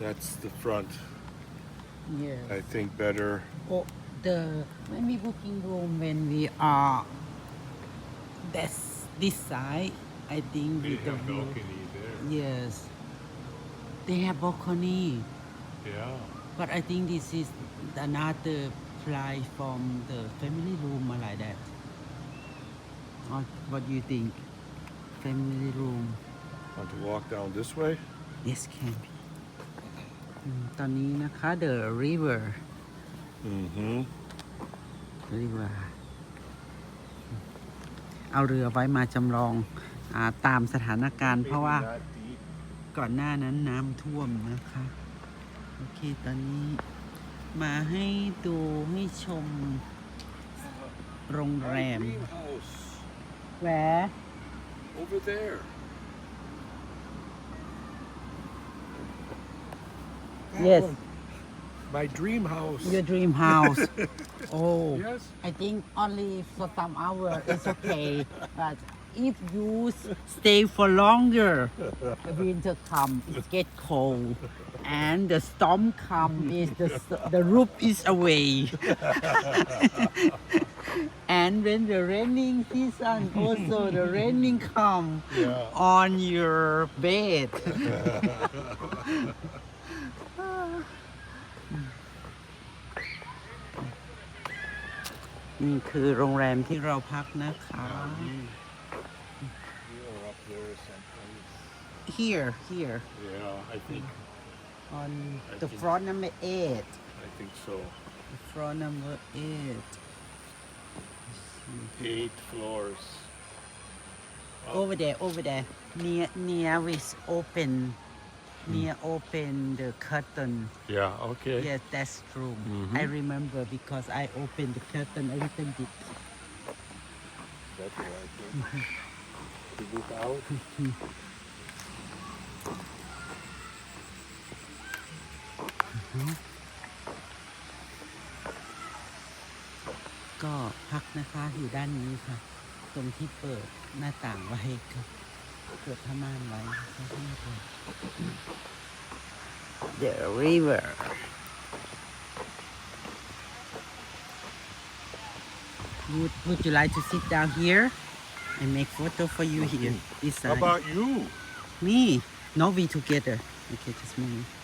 That's the front. Yes. I think better. Oh, the when we booking room when we are that's this side, I think with the view. there. Yes. They have balcony, Yeah. but I think this is another fly from the family room or like that. Or what do you think? Family room. Want to walk down this way? Yes can be ตอนนี้นะคะ the river Mm-hmm. river เอาเรือไว้มาจำลองอาตามสถานการณ์ เพราะว่าก่อนหน้านั้นน้ำท่วมนะคะ โอเค ตอนนี้มาให้ดูให้ชมโรงแรม greenhouse แหว over there. Yes. My dream house. your dream house oh Yes. I think only for some hour it's okay but if you s- stay for longer the winter come it get cold and the storm come is the s- the roof is away and when the raining season also the raining come Yeah. on your bed นี่คือโรงแรมที่เราพักนะคะ You're up there someplace. here here Yeah, I think on I the think- floor number eight I think so. the floor number eight Eight floors. over there over there near near with open near open the curtain Yeah. Okay. yes that's true Mhm. I remember because I opened the curtain a little bit That's right. to look out. ก็พักนะคะอยู่ด้านนี้ค่ะ ตรงที่เปิดหน้าต่างไว้ครับเปิดผ้าม่านไว้นะคะที่นี่ค่ะ The river Would, would you like to sit down here and make photo for you here this How side about you? me no we together okay just me